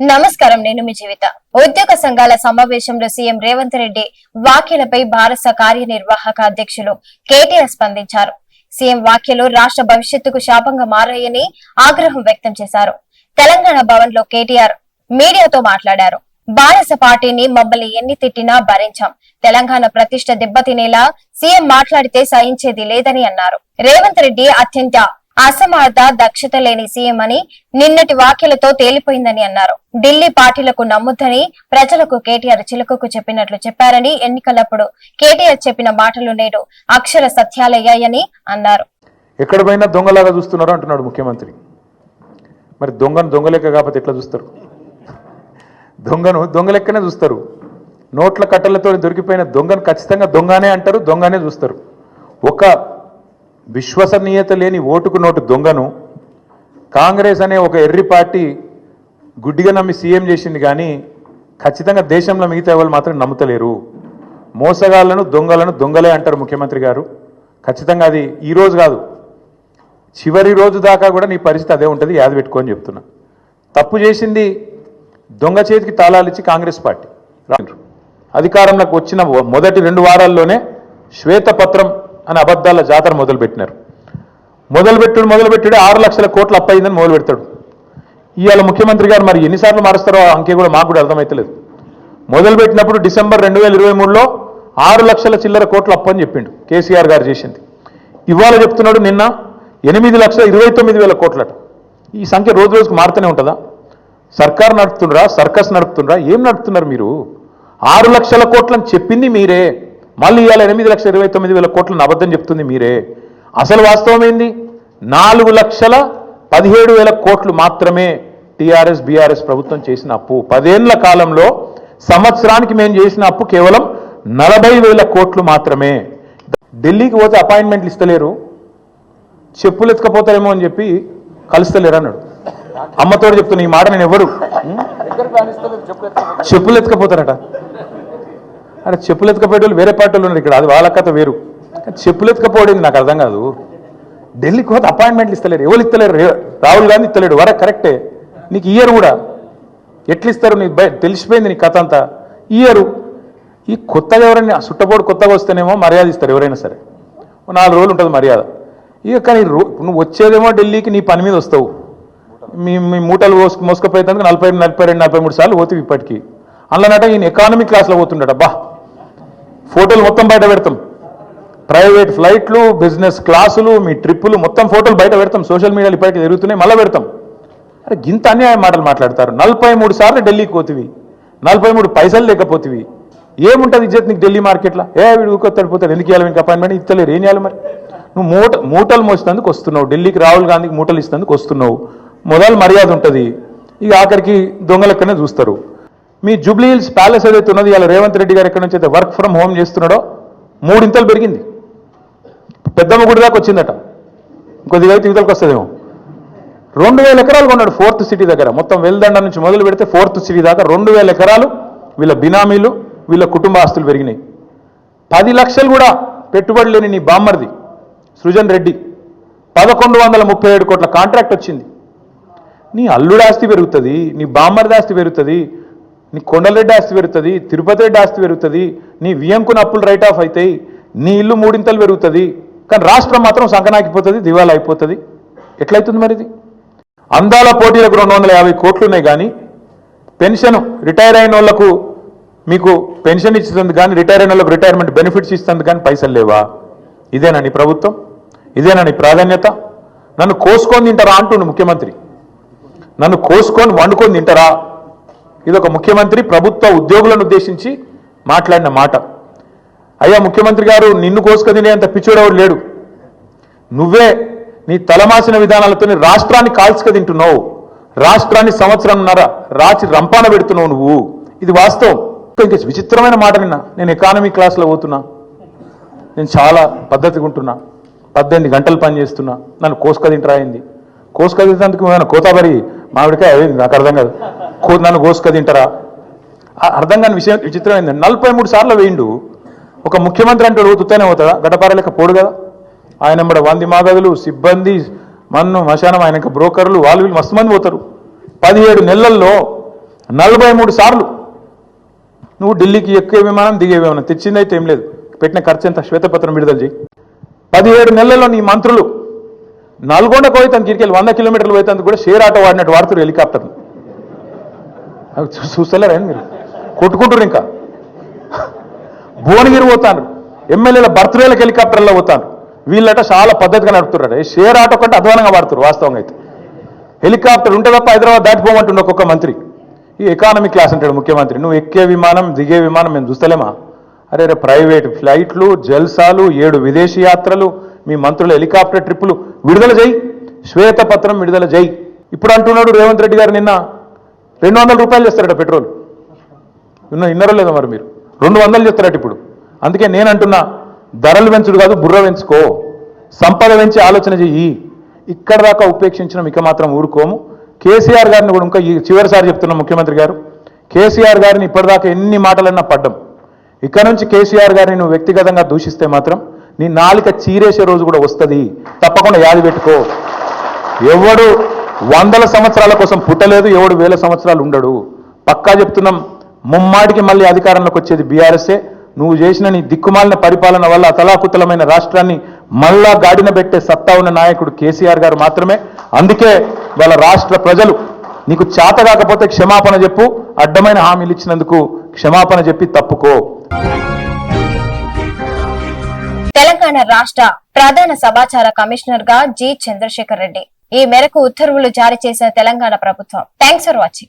నమస్కారం నేను మీ జీవిత. ఉద్యోగ సంఘాల సమావేశంలో సీఎం రేవంత్ రెడ్డి వ్యాఖ్యలపై భారత కార్యనిర్వాహక అధ్యక్షులు కేటీఆర్ స్పందించారు. సీఎం వ్యాఖ్యలు రాష్ట్ర భవిష్యత్తుకు శాపంగా మారాయని ఆగ్రహం వ్యక్తం చేశారు. తెలంగాణ భవన్లో కేటీఆర్ మీడియాతో మాట్లాడారు. బారస పార్టీని మమ్మల్ని ఎన్ని తిట్టినా భరించాం. తెలంగాణ ప్రతిష్ట దెబ్బతినేలా సీఎం మాట్లాడితే సహించేది లేదని అన్నారు. రేవంత్ రెడ్డి అత్యంత అసమర్థ దక్షత లేని సీఎం అని నిన్నటి వ్యాఖ్యలతో తేలిపోయిందని అన్నారు. ఢిల్లీ పార్టీలకు నమ్ముద్దని ప్రజలకు కేటీఆర్ చిలుకకు చెప్పినట్లు చెప్పారని ఎన్నికలప్పుడు కేటీఆర్ చెప్పిన మాటలు నేడు అక్షర సత్యాలయ్యాయని అన్నారు. ఎక్కడ పోయినా దొంగలాగా చూస్తున్నారు అంటున్నాడు ముఖ్యమంత్రి. మరి దొంగను దొంగలెక్క కాకపోతే ఎట్లా చూస్తారు? దొంగను దొంగలెక్కనే చూస్తారు. నోట్ల కట్టలతో దొరికిపోయిన దొంగను ఖచ్చితంగా దొంగనే అంటారు దొంగనే చూస్తారు. ఒక విశ్వసనీయత లేని ఓటుకు నోటు దొంగను కాంగ్రెస్ అనే ఒక ఎర్రి పార్టీ గుడ్డిగా నమ్మి సీఎం చేసింది కానీ ఖచ్చితంగా దేశంలో మిగతా వాళ్ళు మాత్రం నమ్ముతలేరు. మోసగాళ్ళను దొంగలను దొంగలే అంటారు ముఖ్యమంత్రి గారు. ఖచ్చితంగా అది ఈరోజు కాదు. చివరి రోజు దాకా కూడా నీ పరిస్థితి అదే ఉంటుంది యాద పెట్టుకొని చెప్తున్నా. తప్పు చేసింది దొంగ చేతికి తాళాలు ఇచ్చి కాంగ్రెస్ పార్టీ. అధికారంలోకి వచ్చిన మొదటి రెండు వారాల్లోనే శ్వేతపత్రం అని అబద్ధాల జాతర మొదలుపెట్టినారు. మొదలుపెట్టుడు మొదలుపెట్టుడు ఆరు లక్షల కోట్లు అప్పయిందని మొదలు పెడతాడు ఇవాళ ముఖ్యమంత్రి గారు మరి ఎన్నిసార్లు మారుస్తారో అంకే అంకె కూడా మాకు కూడా అర్థమవుతలేదు మొదలుపెట్టినప్పుడు డిసెంబర్ రెండు వేల ఇరవై మూడులో ఆరు లక్షల చిల్లర కోట్లు అప్పు అని చెప్పిండు కేసీఆర్ గారు చేసింది. ఇవాళ చెప్తున్నాడు నిన్న ఎనిమిది లక్షల ఇరవై తొమ్మిది వేల కోట్లట. ఈ సంఖ్య రోజు రోజుకు మారుతూనే ఉంటుందా? సర్కార్ నడుపుతుండ్రా సర్కస్ నడుపుతుండ్రా ఏం నడుపుతున్నారు మీరు? ఆరు లక్షల కోట్లని చెప్పింది మీరే. మళ్ళీ ఇవాళ ఎనిమిది లక్షల ఇరవై తొమ్మిది వేల కోట్లను అబద్ధం చెప్తుంది మీరే. అసలు వాస్తవం ఏంది? నాలుగు లక్షల పదిహేడు వేల కోట్లు మాత్రమే టీఆర్ఎస్ బీఆర్ఎస్ ప్రభుత్వం చేసిన అప్పు. పదేళ్ళ కాలంలో సంవత్సరానికి మేము చేసిన అప్పు కేవలం నలభై వేల కోట్లు మాత్రమే. ఢిల్లీకి పోతే అపాయింట్మెంట్లు ఇస్తలేరు. చెప్పులు ఎత్తుకపోతారేమో అని చెప్పి కలుస్తలేరు అన్నాడు. అమ్మతోడు చెప్తున్నా ఈ మాట నేను ఎవరు? చెప్పులు ఎత్తుకపోతారట. అంటే చెప్పులు ఎత్తుకపోయేటోళ్ళు వేరే పార్టీలు ఉన్నారు ఇక్కడ. అది వాళ్ళ కథ వేరు. చెప్పులు ఎత్తుకపోవడం నాకు అర్థం కాదు. ఢిల్లీకి పోతే అపాయింట్మెంట్లు ఇస్తలేరు. ఎవరు ఇస్తలేరు? రాహుల్ గాంధీ ఇస్తలేడు. వరకు కరెక్టే నీకు ఇయర్ కూడా. ఎట్లా ఇస్తారు నీకు బయ- తెలిసిపోయింది నీ కథ అంతా. ఇయరు ఈ కొత్తగా ఎవరైనా సుట్టపోడు కొత్తగా వస్తేనేమో మర్యాద ఇస్తారు ఎవరైనా సరే. ఓ నాలుగు రోజులు ఉంటుంది మర్యాద. ఇక కానీ రో నువ్వు వచ్చేదేమో ఢిల్లీకి నీ పని మీద వస్తావు. మీ మీ మూటలు మోసుకుపోయేందుకు నలభై నలభై రెండు నలభై మూడు సార్లు పోతుంది ఇప్పటికీ. అందులోనట ఈయన ఎకానమీ క్లాస్లో పోతుండట బా ఫోటోలు మొత్తం బయట పెడతాం. ప్రైవేట్ ఫ్లైట్లు బిజినెస్ క్లాసులు మీ ట్రిప్పులు మొత్తం ఫోటోలు బయట పెడతాం. సోషల్ మీడియాలు ఇప్పటికీ తిరుగుతున్నాయి మళ్ళీ పెడతాం. అరే గింత అన్యాయ మాటలు మాట్లాడతారు. నలభై మూడు సార్లు ఢిల్లీకి పోతివి. నలభై మూడు పైసలు లేకపోతివి. ఏముంటుంది ఇజ్జత్ నీకు ఢిల్లీ మార్కెట్లో? ఏ వీడు ఊకొత్తాడు పోతాడు. ఎందుకు ఇవ్వాలి ఇంకా అపాయింట్మెంట్ ఇస్తలేరు ఏం చేయాలి మరి? నువ్వు మూట మూటలు మోసినందుకు వస్తున్నావు. ఢిల్లీకి రాహుల్ గాంధీకి మూటలు ఇస్తున్నందుకు వస్తున్నావు. మొదలు మర్యాద ఉంటుంది. ఇక ఆఖరికి దొంగలక్కనే చూస్తారు. మీ జూబ్లీ హిల్స్ ప్యాలెస్ ఏదైతే ఉన్నది ఇలా రేవంత్ రెడ్డి గారు ఎక్కడి నుంచి అయితే వర్క్ ఫ్రమ్ హోమ్ చేస్తున్నాడో మూడింతలు పెరిగింది. పెద్దమ్మ గుడి దాకా వచ్చిందట. కొద్దిగా అయితే ఇవతలకు వస్తుందేమో. రెండు వేల ఎకరాలు కొన్నాడు ఫోర్త్ సిటీ దగ్గర. మొత్తం వెల్దండ నుంచి మొదలు పెడితే ఫోర్త్ సిటీ దాకా రెండు వేల ఎకరాలు వీళ్ళ బినామీలు వీళ్ళ కుటుంబ ఆస్తులు పెరిగినాయి. పది లక్షలు కూడా పెట్టుబడి లేని నీ బామ్మర్ది సృజన్ రెడ్డి. పదకొండు వందల ముప్పై ఏడు కోట్ల కాంట్రాక్ట్ వచ్చింది. నీ అల్లుడు ఆస్తి పెరుగుతుంది నీ బామ్మర్ది ఆస్తి పెరుగుతుంది నీ కొండలెడ్డి ఆస్తి పెరుగుతుంది తిరుపతి రెడ్డి ఆస్తి పెరుగుతుంది నీ వియంకున అప్పులు రైట్ ఆఫ్ అవుతాయి నీ ఇల్లు మూడింతలు పెరుగుతుంది కానీ రాష్ట్రం మాత్రం సంకనాకిపోతుంది దివాలా అయిపోతుంది. ఎట్లయితుంది మరి ఇది అందాల పోటీలకు రెండు వందల యాభై కోట్లు ఉన్నాయి కానీ పెన్షన్ రిటైర్ అయిన వాళ్ళకు మీకు పెన్షన్ ఇచ్చేందుకు కానీ రిటైర్ అయిన వాళ్ళకు రిటైర్మెంట్ బెనిఫిట్స్ ఇస్తుంది కానీ పైసలు లేవా? ఇదేనా నీ ప్రభుత్వం? ఇదేనా నీ ప్రాధాన్యత? నన్ను కోసుకొని తింటారా అంటుండు ముఖ్యమంత్రి. నన్ను కోసుకొని వండుకొని తింటారా? ఇది ఒక ముఖ్యమంత్రి ప్రభుత్వ ఉద్యోగులను ఉద్దేశించి మాట్లాడిన మాట. అయ్యా ముఖ్యమంత్రి గారు నిన్ను కోసుకొని తినేంత పిచ్చోడెవడు లేడు. నువ్వే నీ తలమాసిన విధానాలతో రాష్ట్రాన్ని కాల్చుక తింటున్నావు. రాష్ట్రాన్ని సంవత్సరంన్నర రాచి రంపాన పెడుతున్నావు నువ్వు. ఇది వాస్తవం. ఇంకా విచిత్రమైన మాట నిన్న. నేను ఎకానమీ క్లాస్లో పోతున్నా. నేను చాలా పద్ధతిగా ఉంటున్నా. పద్దెనిమిది గంటలు పని చేస్తున్నా. నన్ను కోసుక తింటరా అయింది కోసుక తింటేందుకు ఏమైనా కోతాబరి మామిడికాయ నాకు అర్థం కాదు. నన్ను కోసుక తింటారా? ఆ- అర్థం కాని విషయం విచిత్రం ఏంటంటే నలభై మూడు సార్లు వేయిండు. ఒక ముఖ్యమంత్రి అంటే తుత్తనే పోతుందా గడపార లెక్క పోడు కదా. ఆయన కూడా వంది మాగదులు సిబ్బంది మన్ను మశానం ఆయన బ్రోకర్లు వాళ్ళు వీళ్ళు మస్తు మంది పోతారు. పదిహేడు నెలల్లో నలభై మూడు సార్లు నువ్వు ఢిల్లీకి ఎక్కే విమానం దిగే విమానం. తెచ్చిందైతే ఏం లేదు. పెట్టిన ఖర్చు ఎంత? శ్వేతపత్రం విడుదల చేయి. పదిహేడు నెలల్లో నీ మంత్రులు నల్గొండకు పోయి తన కిరికెళ్ళి వంద కిలోమీటర్లు పోయేందుకు కూడా షేర్ ఆటో వాడినట్టు వాడుతారు హెలికాప్టర్ అవి చూస్తలేరండి మీరు? కొట్టుకుంటారు ఇంకా. భువనగిరి పోతాను. ఎమ్మెల్యేల బర్త్డేలకు హెలికాప్టర్లో పోతాను. వీళ్ళట చాలా పద్ధతిగా నడుపుతున్నారు షేర్ ఆటో కంటే అధ్వానంగా వాడుతారు వాస్తవంగా అయితే. హెలికాప్టర్ ఉంటే తప్ప హైదరాబాద్ దాటిపోమంటుండే ఒక్కొక్క మంత్రి. ఈ ఎకానమీ క్లాస్ అంటాడు ముఖ్యమంత్రి. నువ్వు ఎక్కే విమానం దిగే విమానం మేము చూస్తలేమా? అరే రే ప్రైవేట్ ఫ్లైట్లు జల్సాలు ఏడు విదేశీ యాత్రలు మీ మంత్రుల హెలికాప్టర్ ట్రిప్పులు విడుదల చేయి. శ్వేతపత్రం విడుదల చేయి. ఇప్పుడు అంటున్నాడు రేవంత్ రెడ్డి గారు నిన్న. రెండు వందల రూపాయలు చేస్తారట పెట్రోల్. విన్న విన్నారో లేదో మరి మీరు? రెండు వందలు చెప్తారట ఇప్పుడు. అందుకే నేను అంటున్నా ధరలు పెంచుడు కాదు బుర్ర పెంచుకో. సంపద పెంచి ఆలోచన చెయ్యి. ఇక్కడ దాకా ఉపేక్షించిన ఇక మాత్రం ఊరుకోము. కేసీఆర్ గారిని కూడా ఇంకా ఈ చివరిసారి చెప్తున్నాం ముఖ్యమంత్రి గారు కేసీఆర్ గారిని ఇప్పటిదాకా ఎన్ని మాటలన్నా పడ్డం. ఇక్కడ నుంచి కేసీఆర్ గారిని నువ్వు వ్యక్తిగతంగా దూషిస్తే మాత్రం నీ నాలిక చీరేసే రోజు కూడా వస్తుంది. తప్పకుండా యాది పెట్టుకో. ఎవడు వందల సంవత్సరాల కోసం పుట్టలేదు ఎవడు వేల సంవత్సరాలు ఉండడు. పక్కా చెప్తున్నాం ముమ్మాటికి మళ్ళీ అధికారంలోకి వచ్చేది బీఆర్ఎస్ఏ. నువ్వు చేసిన నీ దిక్కుమాలిన పరిపాలన వల్ల అతలాకుతలమైన రాష్ట్రాన్ని మళ్ళా గాడిన పెట్టే సత్తా ఉన్న నాయకుడు కేసీఆర్ గారు మాత్రమే. అందుకే వాళ్ళ రాష్ట్ర ప్రజలు నీకు చేత కాకపోతే క్షమాపణ చెప్పు అడ్డమైన హామీలు ఇచ్చినందుకు క్షమాపణ చెప్పి తప్పుకో. తెలంగాణ రాష్ట్ర ప్రధాన సమాచార కమిషనర్గా జి చంద్రశేఖర్ రెడ్డి. ఈ మేరకు ఉత్తర్వులు జారీ చేసిన తెలంగాణ ప్రభుత్వం. Thanks for watching